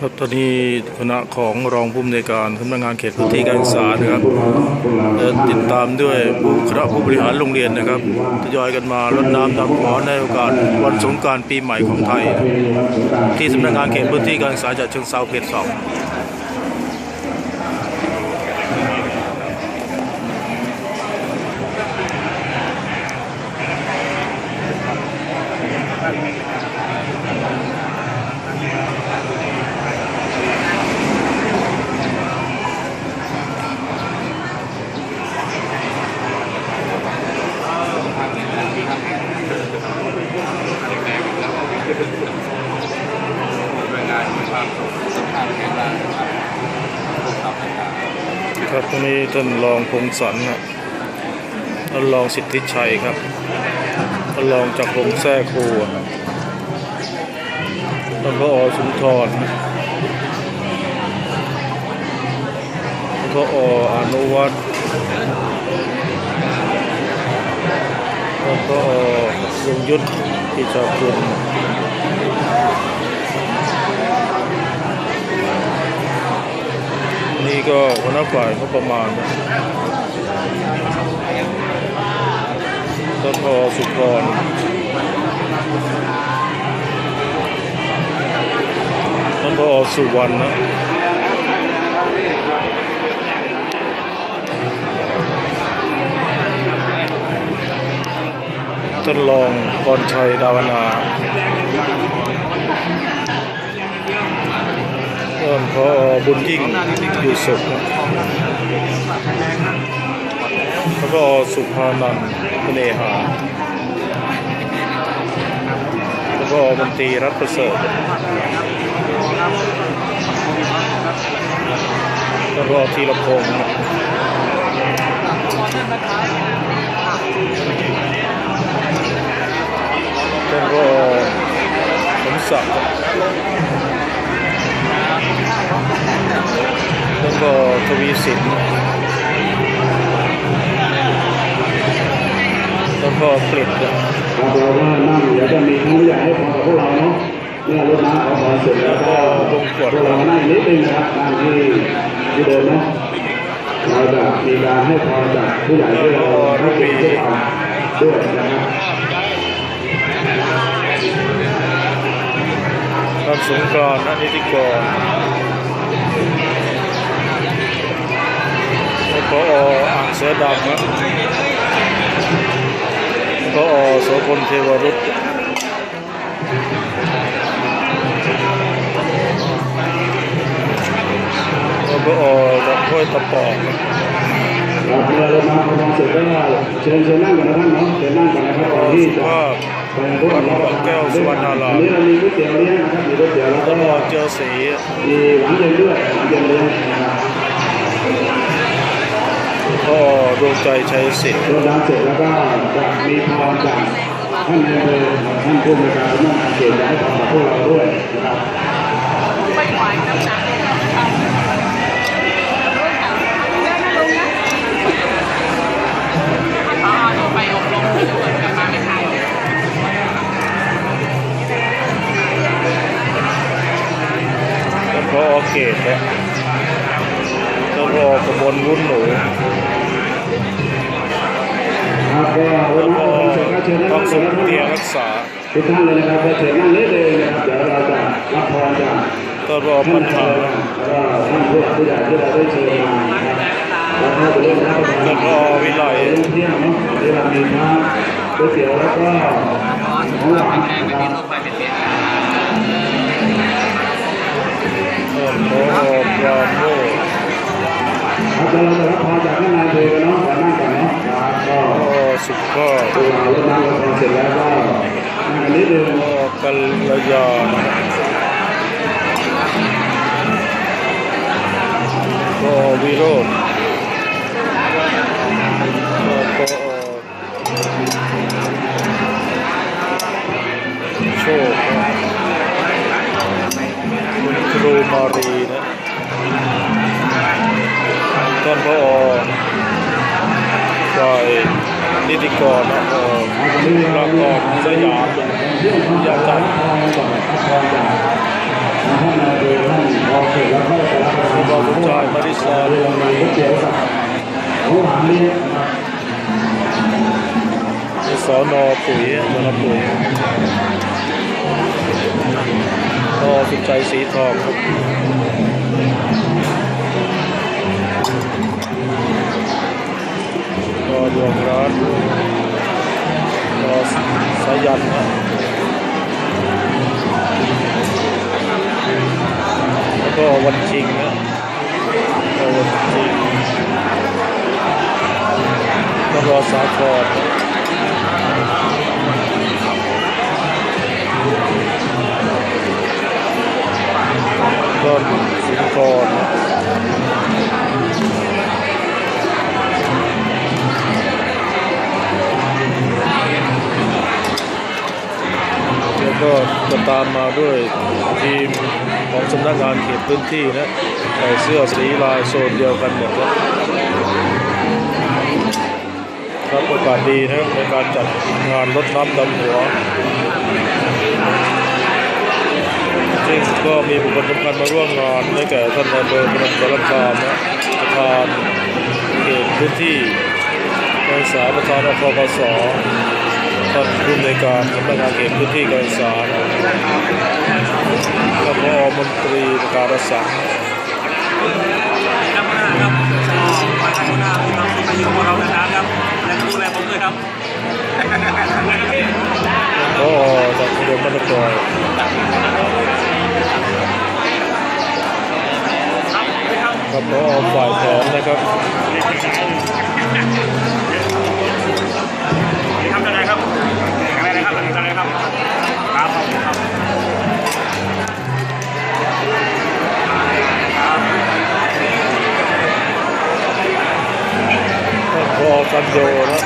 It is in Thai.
ครับตอนนี้คณะของรองผู้อำนวยการสำนักงานเขตพื้นที่การศึกษานะครับติดตามด้วยผู้คณะผู้บริหารโรงเรียนนะครับทยอยกันมารดน้ำดำหัวในโอกาสวันสงการปีใหม่ของไทย ที่สำนักงานเขตพื้นที่การศึกษาจัดเชิงเซาเขตสองายงานความสภาพแข็งแรงนะครับผู้เข้าแข่งขันครับตรงนี้ท่านรองพงศรครับท่านรองสิทธิชัยครับท่านรองจากรพงแท้ครูท่านพระอสุนทรท่านพออนุวัฒน์ท่านพอยงยุทธพิชาคุณ ก็หัวนาฝ่ายก็ประมาณนะท่านพอสุพรท่านพอสุวรรณนะท่านรองพรชัยดาวนา ท่านพอบุญยิ่งอยู่สุขแล้วก็สุภานันท์พเนหา แล้วก็มนตรีรัฐประเสริฐแล้วก็ธีรพงศ์แล้วก็สมศักดิ์ ก็ทวีสินแล้วก็กฤษนะเราดูว่านั่งเดี๋ยวจะมีทั้งใหญ่ให้พอกับพวกเราเนาะเมื่อรดน้ำขอพรเสร็จแล้วก็พวกเรานั่งนิดนึงนะครับนั่งที่ที่เดิมเนาะเราจะมีการให้พรจากผู้ใหญ่ที่เราให้เกียรติพวกเราด้วยนะครับท่านสงกรานต์อนิติกร อ่างเสือดำนะก็โสพลเทวรุตแล้วก็ดอกห้วยตะปอกนะเราเมื่อรดน้ำขอพรเสร็จก็เชิญเชิญนั่งกันนะท่านเนาะเชิญนั่งกันนะครับก่อนที่จะว่าไปพวกเราอันนี้เรามีก๋วยเตี๋ยวเลี้ยงนะครับมีก๋วยเตี๋ยวแล้วแล้ก็วก็เจอสีมีหวานเย็นด้วยหวานเย็นเลี้ยงนะครับ ก็ดวงใจชัยสิทธิ์รดน้ำเสร็จแล้วก็จะมีพรจากท่านนายอำเภอท่านผู้บริการนักงานเขตจะให้พรกับพวกเราด้วยนะครับไม่ไหวน้ำหนักเลยค่ะเดินมาลงนะพอหนูไปอบรมที่ด่วนกับมาไม่ทันแล้วก็เกตนะแล้วก็กระบวนวุ้นหนู ษาทุกท่านเลยนะครับเชิญนั่งนิดเลยนะครับเดี๋ยวเราจะรับพรจากก็รอปัญหาแล้วก็ท่านผู้หลักผู้ใหญ่ที่เราได้เชิญมานะครับแล้วก็จะเริ่มรับประทานแล้วก็วิไลเรื่องเที่ยงเนาะที่เรามีทั้งก๋วยเตี๋ยวแล้วก็ของหวานนะครับเออโอ้ปราโมทครับแล้วเราจะรับพรจากท่านนายอำเภอกันเนาะขอนั่งก่อนเนาะครับก็ก็สุภาพเวลาเล่นน้ำพรเสร็จแล้วก็นั่งกันนิดนึง ก็กัลยาณ นิติกรนะเอ่อเอาตรงนี้เราประกอบสยามเที่ยากพรก่อนพรจากท่านนายอำเภอท่านพอเสร็จแล้วก็จะรับประทานบอลชายมาริซาเรียวสับเขาหานี้นสอนอปุ๋ยสอนอปุ๋ยต่อสุดใจสีทองครับ ก็ดวงร้านก็สายันนะแล้วก็วันจริงนะวันจริงก็รอสาครนะต้นสิงคอร์ ตามมาด้วยทีมของสำนักงานเขตพื้นที่นะใส่เสื้อสีลายโซนเดียวกันหมดนะครับโอกาสดีนะในการจัดงานรถน้ำดำหัวซึ่งก็มีบุคคลสำคัญมาร่วมงานได้แก่ท่านนายอำเภอพนมสารคามนะประธานเขตพื้นที่การศึกษาประธานอคปส ท่านผู้อำนวยการสำนักงานเขตพื้นที่การศึกษานะแล้วก็มนตรีประการสังครับครับมาทางหน้าครับมาอยู่กับเรานานครับและดูแลผมด้วยครับก็จากเดือนมรกรครับก็ฝ่ายแผนนะครับ ครับครับท่า